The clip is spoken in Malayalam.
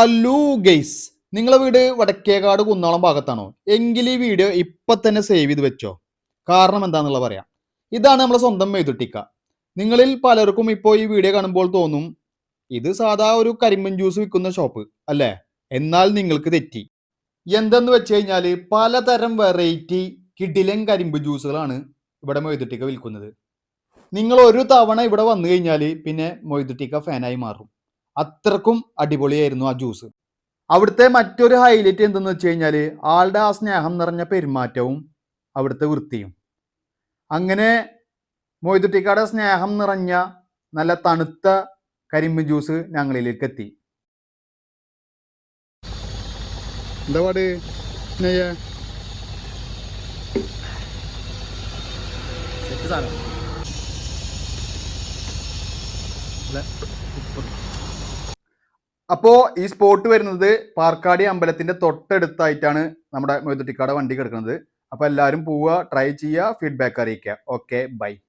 അല്ലു ഗെയ്സ് നിങ്ങളെ വീട് വടക്കേകാട് കുന്നോളം ഭാഗത്താണോ? എങ്കിൽ ഈ വീഡിയോ ഇപ്പൊ തന്നെ സേവ് ചെയ്ത് വെച്ചോ. കാരണം എന്താണെന്നുള്ള പറയാം. ഇതാണ് നമ്മളെ സ്വന്തം മെയ്തുട്ടിക്ക നിങ്ങളിൽ പലർക്കും ഇപ്പോൾ ഈ വീഡിയോ കാണുമ്പോൾ തോന്നും ഇത് സാധാ ഒരു കരിമ്പൻ ജ്യൂസ് വിൽക്കുന്ന ഷോപ്പ് അല്ലേ? എന്നാൽ നിങ്ങൾക്ക് തെറ്റി. എന്തെന്ന് വെച്ച് കഴിഞ്ഞാൽ പലതരം വെറൈറ്റി കിടിലൻ കരിമ്പ് ജ്യൂസുകളാണ് ഇവിടെ മൊയ്തുട്ടിക്ക വിൽക്കുന്നത്. നിങ്ങൾ ഒരു തവണ ഇവിടെ വന്നു കഴിഞ്ഞാൽ പിന്നെ മൊയ്തുട്ടിക്ക ഫാനായി മാറും. അത്രക്കും അടിപൊളിയായിരുന്നു ആ ജ്യൂസ് അവിടുത്തെ മറ്റൊരു ഹൈലൈറ്റ് എന്തെന്ന് വെച്ച് കഴിഞ്ഞാൽ ആളുടെ ആ സ്നേഹം നിറഞ്ഞ പെരുമാറ്റവും അവിടുത്തെ വൃത്തിയും. അങ്ങനെ മൊയ്തുട്ടിക്കാടെ സ്നേഹം നിറഞ്ഞ നല്ല തണുത്ത കരിമ്പ് ജ്യൂസ് ഞങ്ങളിലേക്ക് എത്തി. എന്താ പാട് അപ്പോ ഈ സ്പോട്ട് വരുന്നത് പാർക്കാടി അമ്പലത്തിന്റെ തൊട്ടടുത്തായിട്ടാണ് നമ്മുടെ മൊയ്തുട്ടിക്കാട് വണ്ടി കിടക്കുന്നത്. അപ്പൊ എല്ലാവരും പോവുക ട്രൈ ചെയ്യുക ഫീഡ്ബാക്ക് അറിയിക്കുക. Okay bye